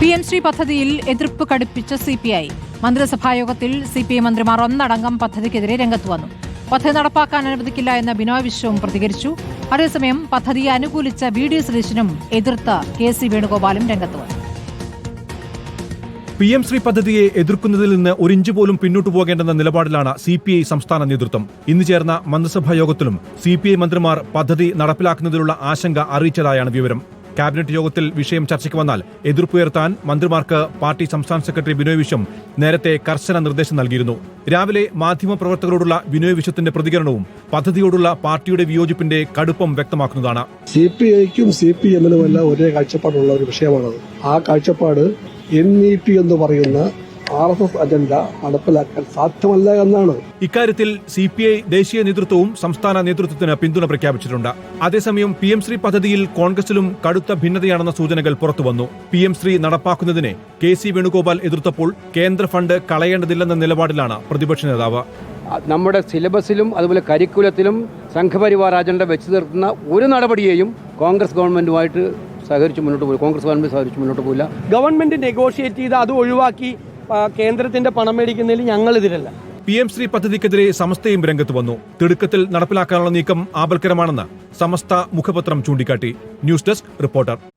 P M Shri പദ്ധതിയിൽ എതിർപ്പ് കടുപ്പിച്ച സി പി ഐ. മന്ത്രിസഭായോഗത്തിൽ സി പി ഐ മന്ത്രിമാർ ഒന്നടങ്കം പദ്ധതിക്കെതിരെ രംഗത്ത് വന്നു. പദ്ധതി നടപ്പാക്കാൻ അനുവദിക്കില്ല എന്ന ബിനോയ് വിശ്വവും പ്രതികരിച്ചു. അതേസമയം പദ്ധതിയെ അനുകൂലിച്ച വി ഡി സതീശനും എതിർത്ത കെ സി വേണുഗോപാലും രംഗത്ത് വന്നു. പി എം ശ്രീ പദ്ധതിയെ എതിർക്കുന്നതിൽ നിന്ന് ഒരു ഇഞ്ച് പോലും പിന്നോട്ടു പോകേണ്ടെന്ന നിലപാടിലാണ് സി പി ഐ സംസ്ഥാന നേതൃത്വം. ഇന്ന് ചേർന്ന മന്ത്രിസഭാ യോഗത്തിലും സി പി ഐ മന്ത്രിമാർ പദ്ധതി നടപ്പിലാക്കുന്നതിലുള്ള ആശങ്ക അറിയിച്ചതായാണ് വിവരം. ക്യാബിനറ്റ് യോഗത്തിൽ വിഷയം ചർച്ചയ്ക്ക് വന്നാൽ എതിർപ്പുയർത്താൻ മന്ത്രിമാർക്ക് പാർട്ടി സംസ്ഥാന സെക്രട്ടറി ബിനോയ് വിശ്വം നേരത്തെ കർശന നിർദ്ദേശം നൽകിയിരുന്നു. രാവിലെ മാധ്യമപ്രവർത്തകരോടുള്ള ബിനോയ് വിശ്വത്തിന്റെ പ്രതികരണവും പദ്ധതിയോടുള്ള പാർട്ടിയുടെ വിയോജിപ്പിന്റെ കടുപ്പം വ്യക്തമാക്കുന്നതാണ്. സി പി ഐക്കും സി പി എമ്മിനുമെല്ലാം ഒരേ കാഴ്ചപ്പാടുള്ള ഒരു വിഷയമാണത്. ആ കാഴ്ചപ്പാട് എൻ ഇ പി എന്ന് പറയുന്ന ആർ എസ് എസ് അജണ്ട നടപ്പിലാക്കാൻ സാധ്യമല്ല എന്നാണ്. ഇക്കാര്യത്തിൽ സി പി ഐ ദേശീയ നേതൃത്വവും സംസ്ഥാന നേതൃത്വത്തിന് പിന്തുണ പ്രഖ്യാപിച്ചിട്ടുണ്ട്. അതേസമയം പി എം ശ്രീ പദ്ധതിയിൽ കോൺഗ്രസിലും കടുത്ത ഭിന്നതയാണെന്ന സൂചനകൾ പുറത്തുവന്നു. പി എം ശ്രീ നടപ്പാക്കുന്നതിനെ കെ സി വേണുഗോപാൽ എതിർത്തപ്പോൾ കേന്ദ്ര ഫണ്ട് കളയേണ്ടതില്ലെന്ന നിലപാടിലാണ് പ്രതിപക്ഷ നേതാവ്. നമ്മുടെ സിലബസിലും അതുപോലെ കരിക്കുലത്തിലും സംഘപരിവാർ അജണ്ട വെച്ചു നിർത്തുന്ന ഒരു നടപടിയെയും കോൺഗ്രസ് ഗവൺമെന്റുമായിട്ട് സഹകരിച്ച് മുന്നോട്ട് പോയി. കോൺഗ്രസ് ഗവൺമെന്റ് സഹകരിച്ച് മുന്നോട്ട് പോയില്ല. ഗവൺമെന്റ് നെഗോഷിയേറ്റ് ചെയ്ത് അത് ഒഴിവാക്കി കേന്ദ്രത്തിന്റെ പണം മേടിക്കുന്നതിൽ ഞങ്ങൾ ഇതിലല്ല. പി എം ശ്രീ പദ്ധതിക്കെതിരെ സമസ്തയും രംഗത്ത് വന്നു. തിടുക്കത്തിൽ നടപ്പിലാക്കാനുള്ള നീക്കം ആപൽക്കരമാണെന്ന് സമസ്ത മുഖപത്രം ചൂണ്ടിക്കാട്ടി. News desk reporter.